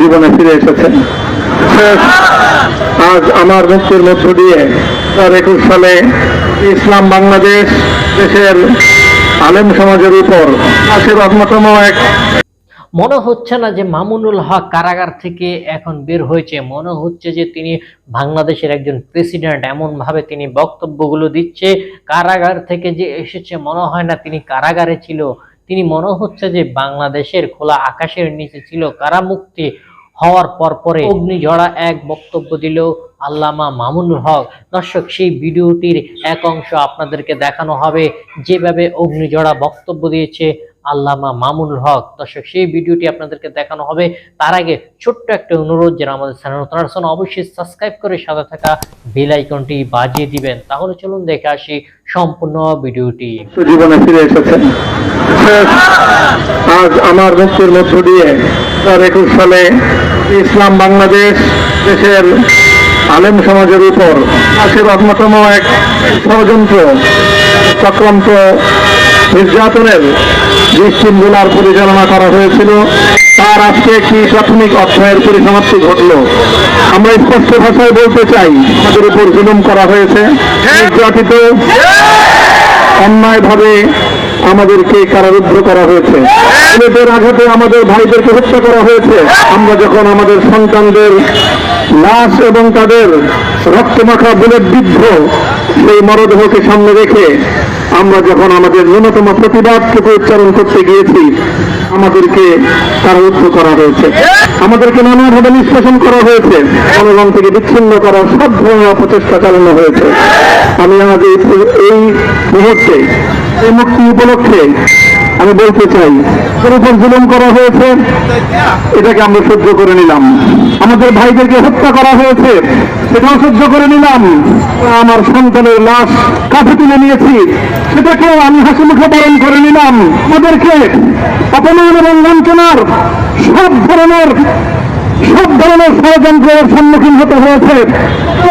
জীবনে ফিরে এসেছেন। আজ আমার মুক্তির মধ্য দিয়ে তার একুশ সালে ইসলাম বাংলাদেশ দেশের আলেম সমাজের উপর আশির অন্যতম এক মনে হচ্ছে না যে মামুনুল হক কারাগার থেকে এখন বের হয়েছে। মনে হচ্ছে যে তিনি বাংলাদেশের একজন প্রেসিডেন্ট, এমনভাবে তিনি বক্তব্যগুলো দিচ্ছে। কারাগার থেকে যে এসেছে, মনে হয় না তিনি কারাগারে ছিল। তিনি মনে হচ্ছে যে বাংলাদেশের খোলা আকাশের নিচে ছিল কারামুক্তি হওয়ার পর পরে অগ্নিঝরা এক বক্তব্য দিল আল্লামা মামুনুল হক। দর্শক, সেই ভিডিওটির এক অংশ আপনাদেরকে দেখানো হবে। যেভাবে অগ্নিঝরা বক্তব্য দিয়েছে আল্লামা মামুনুল হক। দর্শক, সেই ভিডিওটি আপনাদেরকে দেখানো হবে। তার আগে ছোট্ট একটা অনুরোধ, যারা আমাদের চ্যানেল নতুন অবশ্যই সাবস্ক্রাইব করে সাথে থাকা বেল আইকনটি বাজিয়ে দিবেন। তাহলে চলুন দেখে আসি সম্পূর্ণ ভিডিওটি। জীবনে ফিরে এসেছেন। আজ আমার মুক্তির মধ্য দিয়ে তার একুশ সালে ইসলাম বাংলাদেশ দেশের আলেম সমাজের উপর আশির অন্যতম এক ষড়যন্ত্র, চক্রান্ত নির্যাতনের দৃষ্টিগুলার পরিচালনা করা হয়েছিল। তার আজকে একটি প্রাথমিক অধ্যায়ের পরিসমাপ্তি ঘটল। আমরা স্পষ্ট ভাষায় বলতে চাই আমাদের উপর জুলুম করা হয়েছে। নির্যাতিত, অন্যায়ভাবে আমাদেরকে কারারুদ্ধ করা হয়েছে। বুলেটের আঘাতে আমাদের ভাইদেরকে হত্যা করা হয়েছে। আমরা যখন আমাদের সন্তানদের লাশ এবং তাদের রক্তমাখা বুলেট বিদ্ধ সেই মরদেহকে সামনে রেখে আমরা যখন আমাদের ন্যূনতম প্রতিবাদটুকু উচ্চারণ করতে গিয়েছি, আমাদেরকে তারা উদ্ধ করা হয়েছে। আমাদেরকে নানাভাবে নিষ্কাশন করা হয়েছে। জনগণ থেকে বিচ্ছিন্ন করার সব ধরনের অপচেষ্টা চালানো হয়েছে। আমি এই এই মুহূর্তে এই মুক্তি উপলক্ষে আমি বলতে চাই, এর উপর জুলুম করা হয়েছে, এটাকে আমরা সহ্য করে নিলাম। আমাদের ভাইদেরকে হত্যা করা হয়েছে সেটাও সহ্য করে নিলাম। আমার সন্তানের লাশ কাছে তুলে নিয়েছি, সেটাকেও আমি হাসি মুখে পালন করে নিলাম। আমাদেরকে অপমান এবং লাঞ্ছনার সব ধরনের সব ধরনের ষড়যন্ত্রের সম্মুখীন হতে হয়েছে।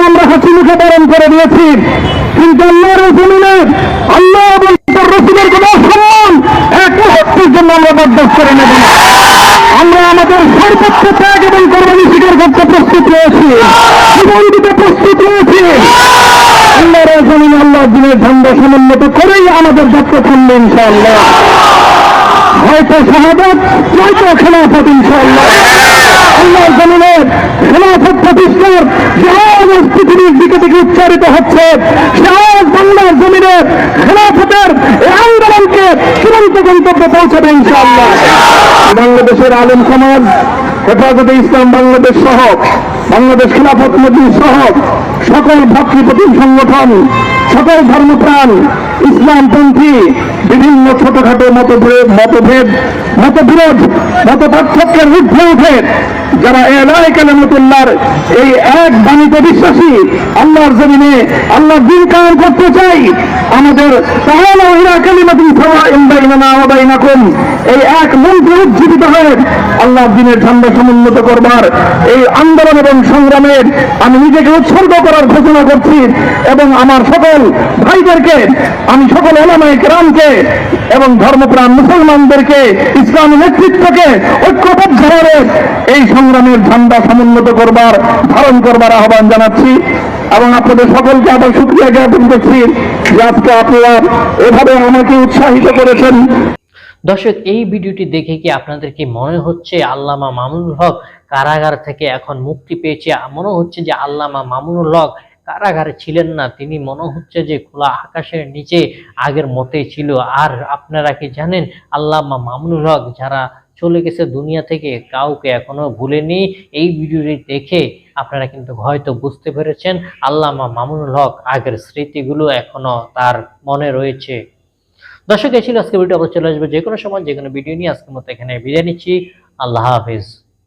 আমরা হাসি মুখে পালন করে দিয়েছি, কিন্তু আল্লাহর জমিনে আল্লাহ এবং তার রসুলের কোন সম্মান এক মুহূর্তের জন্য আমরা বরদাস্ত করে নেব না আমরা আমাদের সর্বোচ্চ ত্যাগ এবং কোরবানি স্বীকার করতে প্রস্তুত রয়েছি জীবন প্রস্তুত রয়েছি। জমিনে আল্লাহ দিনের সমুন্নত করেই আমাদের যাত্রা থামবে ইনশাআল্লাহ। হয়তো খেলাফত ইনশাআল্লাহ। আল্লাহর জমিনে খেলাফত প্রতিষ্ঠার যে পৃথিবীর দিকে থেকে উচ্চারিত হচ্ছে। সে বাংলার জমিনে খেলাফতের আন্দোলনকে চূড়ান্ত গন্তব্যে পৌঁছাবে ইনশাআল্লাহ। বাংলাদেশের আলেম সমাজ হেফাজতে ইসলাম বাংলাদেশ সহ বাংলাদেশ খিলাফত নদী সহ সকল ভাতৃপ্রতিম সংগঠন সকল ধর্মপ্রাণ ইসলামপন্থী বিভিন্ন ছোটখাটো মতভেদ মতভেদ, মতবিরোধ মত পার্থক্যের ঊর্ধ্বে উঠে যারা এলাই কালামতুল্লাহর এই এক বাণীতে বিশ্বাসী, আল্লাহর জমিনে আল্লাহ দিন কায়ন করতে চাই, আমাদের এই এক মন্ত্রে উজ্জীবিত হয়ে আল্লাহ দিনের ঝান্ডা সমুন্নত করবার, এই আন্দোলন এবং সংগ্রামের আমি নিজেকে উৎসর্গ করার ঘোষণা করছি এবং আমার সকল ভাইদেরকে, আমি সকল ওলামায়ে কেরামকে এবং ধর্মপ্রাণ মুসলমানদেরকে ইসলামী নেতৃত্বকে ঐক্যবদ্ধ হয়ে এই সংগ্রামের ঝান্ডা সমুন্নত করবার, ধারণ করবার আহ্বান জানাচ্ছি। এবং আপনাদের সকলকে আবার শুক্রিয়া জ্ঞাপন করছি যে আজকে আপনারা এভাবে আমাকে উৎসাহিত করেছেন। দর্শক, এই ভিডিওটি দেখে কি আপনাদের কি মনে হচ্ছে আল্লামা মামুনুল হক কারাগার থেকে এখন মুক্তি পেয়েছে? মনে হচ্ছে যে আল্লামা মামুনুল হক কারাগারে ছিলেন না, তিনি মনে হচ্ছে যে খোলা আকাশের নিচে আগের মতেই ছিল। আর আপনারা কি জানেন, আল্লামা মামুনুল হক যারা চলে গেছে দুনিয়া থেকে কাউকে এখনও ভুলেনি এই ভিডিওটি দেখে আপনারা কিন্তু হয়তো বুঝতে পেরেছেন, আল্লামা মামুনুল হক আগের স্মৃতিগুলো এখনও তার মনে রয়েছে। দর্শক, এই ছিল আজকে ভিডিও। আবার চলে আসবে যে কোনো সময় যে কোনো ভিডিও নিয়ে আজকের মতো এখানে বিদায় নিচ্ছি। আল্লাহ হাফিজ।